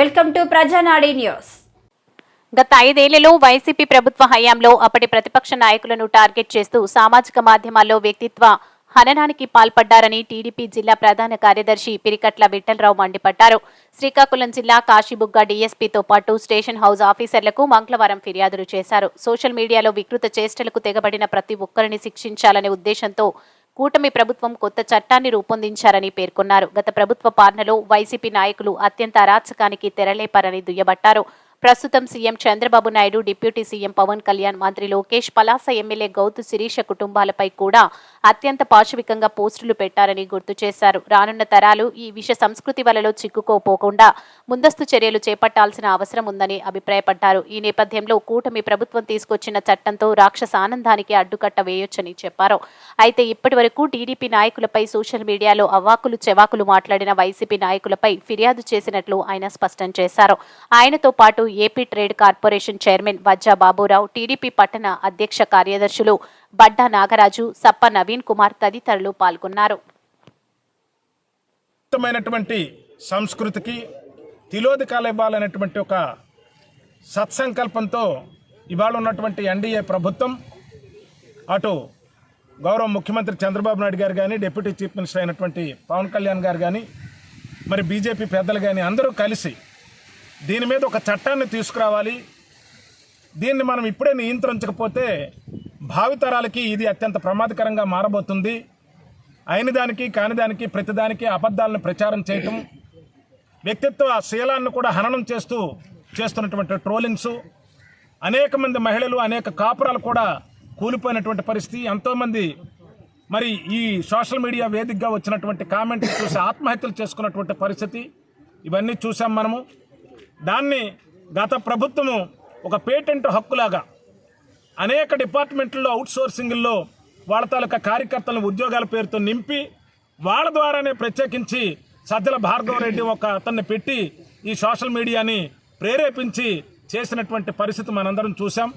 Welcome to ప్రజానాడి news. గత ఐదేళ్ళలో YCP ప్రభుత్వ హయాంలో అప్పటి ప్రతిపక్ష నాయకులను టార్గెట్ చేస్తూ సామాజిక మాధ్యమాల్లో వ్యక్తిత్వ హననానికి పాల్పడ్డారని టీడీపీ జిల్లా ప్రధాన కార్యదర్శి పిరికట్ల విఠలరావు మండిపడ్డారు. శ్రీకాకుళం జిల్లా కాశీబుగ్గ డీఎస్పీతో పాటు స్టేషన్ హౌస్ ఆఫీసర్లకు మంగళవారం ఫిర్యాదులు చేశారు. సోషల్ మీడియాలో వికృత చేష్టలకు తెగబడిన ప్రతి ఒక్కరిని శిక్షించాలనే ఉద్దేశంతో కూటమి ప్రభుత్వం కొత్త చట్టాన్ని రూపొందించారని పేర్కొన్నారు. గత ప్రభుత్వ పాలనలో వైసీపీ నాయకులు అత్యంత అరాచకానికి తెరలేపారని దుయ్యబట్టారు. ప్రస్తుతం CM Chandrababu Naidu deputy CM Pawan Kalyan మంత్రి లోకేష్ పలాస ఎమ్మెల్యే గౌతు శిరీష కుటుంబాలపై కూడా అత్యంత పాశవికంగా పోస్టులు పెట్టారని గుర్తు చేశారు. రానున్న తరాలు ఈ విష సంస్కృతి వలలో చిక్కుకోపోకుండా ముందస్తు చర్యలు చేపట్టాల్సిన అవసరం ఉందని అభిప్రాయపడ్డారు. ఈ నేపథ్యంలో కూటమి ప్రభుత్వం తీసుకొచ్చిన చట్టంతో రాక్షస ఆనందానికి అడ్డుకట్ట వేయొచ్చని చెప్పారు. అయితే ఇప్పటి వరకు టీడీపీ నాయకులపై సోషల్ మీడియాలో అవాకులు చెవాకులు మాట్లాడిన వైసీపీ నాయకులపై ఫిర్యాదు చేసినట్లు ఆయన స్పష్టం చేశారు. ఆయనతో పాటు AP trade corporation chairman Vajja Baburao TDP పట్టణ అధ్యక్ష కార్యదర్శులు బడ్డా నాగరాజు సప్ప నవీన్ కుమార్ తదితరులు పాల్గొన్నారు. ఉత్తమైనటువంటి సంస్కృతికి తిలోదకాలు ఇవ్వాలనేటువంటి ఒక సత్సంకల్పంతో ఇవాళ ఉన్నటువంటి ఎన్డీఏ ప్రభుత్వం అటు గౌరవ ముఖ్యమంత్రి చంద్రబాబు నాయుడు గారు కానీ డిప్యూటీ చీఫ్ మినిస్టర్ అయినటువంటి పవన్ కళ్యాణ్ గారు కానీ మరి బీజేపీ పెద్దలు కానీ అందరూ కలిసి దీని మీద ఒక చట్టాన్ని తీసుకురావాలి. దీన్ని మనం ఇప్పుడే నియంత్రించకపోతే భావితరాలకి ఇది అత్యంత ప్రమాదకరంగా మారబోతుంది. అయిన దానికి కాని దానికి ప్రతిదానికి అబద్ధాలను ప్రచారం చేయటం వ్యక్తిత్వ శీలాన్ని కూడా హననం చేస్తూ చేస్తున్నటువంటి ట్రోలింగ్స్ అనేక మంది మహిళలు అనేక కాపురాలు కూడా కూలిపోయినటువంటి పరిస్థితి ఎంతోమంది మరి ఈ సోషల్ మీడియా వేదికగా వచ్చినటువంటి కామెంట్లు చూసి ఆత్మహత్యలు చేసుకున్నటువంటి పరిస్థితి ఇవన్నీ చూసాం మనము. దాన్ని గత ప్రభుత్వము ఒక పేటెంట్ హక్కులాగా అనేక డిపార్ట్మెంట్లో అవుట్సోర్సింగ్లో వాళ్ళ తాలూకా కార్యకర్తలను ఉద్యోగాల పేరుతో నింపి వాళ్ళ ద్వారానే ప్రత్యేకించి సజ్జల భార్గవరెడ్డి ఒక అతన్ని పెట్టి ఈ సోషల్ మీడియాని ప్రేరేపించి చేసినటువంటి పరిస్థితి మనందరం చూసాం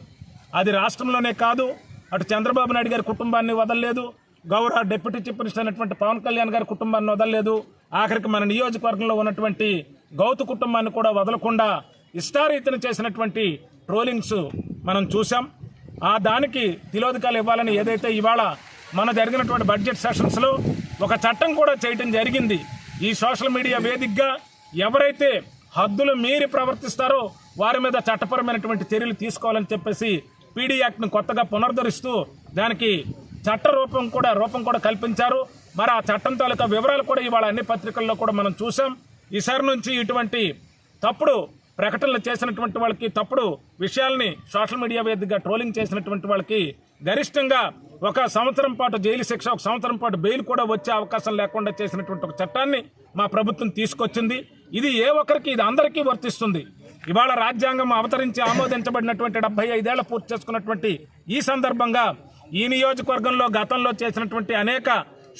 అది రాష్ట్రంలోనే కాదు అటు చంద్రబాబు నాయుడు గారి కుటుంబాన్ని వదలలేదు గౌరవ డిప్యూటీ చీఫ్ మినిస్టర్ అయినటువంటి పవన్ కళ్యాణ్ గారి కుటుంబాన్ని వదలలేదు. ఆఖరికి మన నియోజకవర్గంలో ఉన్నటువంటి గౌతు కుటుంబాన్ని కూడా వదలకుండా ఇష్టారీతిని చేసినటువంటి ట్రోలింగ్స్ మనం చూసాం ఆ దానికి తిలోదకాలు ఇవ్వాలని ఏదైతే ఇవాళ మన జరిగినటువంటి బడ్జెట్ సెషన్స్లో ఒక చట్టం కూడా చేయటం జరిగింది. ఈ సోషల్ మీడియా వేదికగా ఎవరైతే హద్దులు మీరి ప్రవర్తిస్తారో వారి మీద చట్టపరమైనటువంటి చర్యలు తీసుకోవాలని చెప్పేసి పీడీ యాక్ట్ను కొత్తగా పునరుద్ధరిస్తూ దానికి చట్ట రూపం కూడా రూపం కూడా కల్పించారు. మరి ఆ చట్టం తాలూకా వివరాలు కూడా ఇవాళ అన్ని పత్రికల్లో కూడా మనం చూసాం ఈసారి నుంచి ఇటువంటి తప్పుడు ప్రకటనలు చేసినటువంటి వాళ్ళకి తప్పుడు విషయాల్ని సోషల్ మీడియా వేదికగా ట్రోలింగ్ చేసినటువంటి వాళ్ళకి గరిష్టంగా ఒక సంవత్సరం పాటు జైలు శిక్ష ఒక సంవత్సరం పాటు బెయిల్ కూడా వచ్చే అవకాశం లేకుండా చేసినటువంటి ఒక చట్టాన్ని మా ప్రభుత్వం తీసుకొచ్చింది. ఇది ఏ ఒక్కరికి ఇది అందరికీ వర్తిస్తుంది. ఇవాళ రాజ్యాంగం అవతరించి ఆమోదించబడినటువంటి డెబ్బై ఐదేళ్ళ పూర్తి చేసుకున్నటువంటి ఈ సందర్భంగా ఈ నియోజకవర్గంలో గతంలో చేసినటువంటి అనేక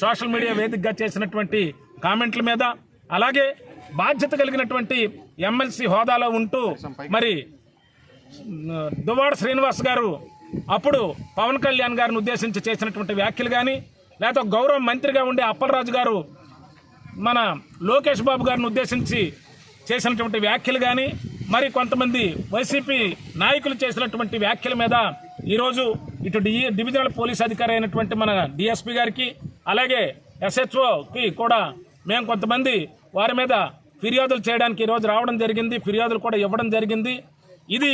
సోషల్ మీడియా వేదికగా చేసినటువంటి కామెంట్ల మీద అలాగే బాధ్యత కలిగినటువంటి ఎమ్మెల్సీ హోదాలో ఉంటూ మరి దువ్వాడ శ్రీనివాస్ గారు అప్పుడు పవన్ కళ్యాణ్ గారిని ఉద్దేశించి చేసినటువంటి వ్యాఖ్యలు కానీ లేకపోతే గౌరవ మంత్రిగా ఉండే అప్పలరాజు గారు మన లోకేష్ బాబు గారిని ఉద్దేశించి చేసినటువంటి వ్యాఖ్యలు కానీ మరి కొంతమంది వైసీపీ నాయకులు చేసినటువంటి వ్యాఖ్యల మీద ఈరోజు ఇటు డి డివిజనల్ పోలీస్ అధికారి అయినటువంటి మన డిఎస్పీ గారికి అలాగే ఎస్హెచ్ఓకి కూడా మేము కొంతమంది వారి మీద ఫిర్యాదులు చేయడానికి ఈరోజు రావడం జరిగింది ఫిర్యాదులు కూడా ఇవ్వడం జరిగింది. ఇది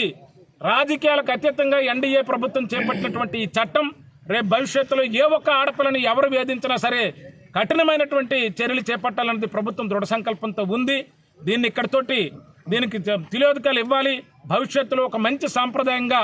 రాజకీయాలకు అతీతంగా ఎన్డీఏ ప్రభుత్వం చేపట్టినటువంటి ఈ చట్టం రేపు భవిష్యత్తులో ఏ ఒక్క ఆడపిల్లని ఎవరు వేధించినా సరే కఠినమైనటువంటి చర్యలు చేపట్టాలన్నది ప్రభుత్వం దృఢ సంకల్పంతో ఉంది. దీన్ని ఇక్కడితోటి దీనికి తెలియదుకాలు ఇవ్వాలి. భవిష్యత్తులో ఒక మంచి సాంప్రదాయంగా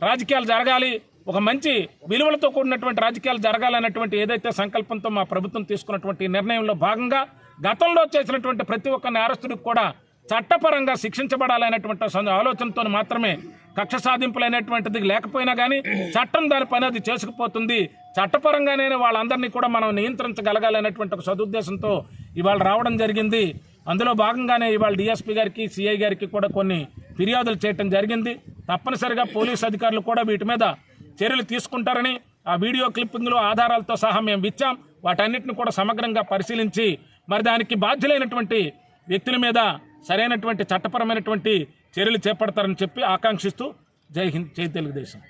రాజకీయాలు జరగాలి. ఒక మంచి విలువలతో కూడినటువంటి రాజకీయాలు జరగాలన్నటువంటి ఏదైతే సంకల్పంతో మా ప్రభుత్వం తీసుకున్నటువంటి నిర్ణయంలో భాగంగా గతంలో చేసినటువంటి ప్రతి ఒక్క నేరస్తుడికి కూడా చట్టపరంగా శిక్షించబడాలనేటువంటి ఆలోచనతో మాత్రమే కక్ష సాధింపులైనటువంటిది లేకపోయినా కానీ చట్టం దాని పని అది చేసుకుపోతుంది. చట్టపరంగానే వాళ్ళందరినీ కూడా మనం నియంత్రించగలగాలనేటువంటి ఒక సదుద్దేశంతో ఇవాళ రావడం జరిగింది. అందులో భాగంగానే ఇవాళ డిఎస్పీ గారికి సిఐ గారికి కూడా కొన్ని ఫిర్యాదులు చేయటం జరిగింది. తప్పనిసరిగా పోలీసు అధికారులు కూడా వీటి మీద చర్యలు తీసుకుంటారని ఆ వీడియో క్లిప్పింగ్లో ఆధారాలతో సహా మేము ఇచ్చాం. వాటన్నిటిని కూడా సమగ్రంగా పరిశీలించి మరి దానికి బాధ్యులైనటువంటి వ్యక్తుల మీద సరైనటువంటి చట్టపరమైనటువంటి చర్యలు చేపడతారని చెప్పి ఆకాంక్షిస్తూ జై హింద్ జై తెలుగుదేశం.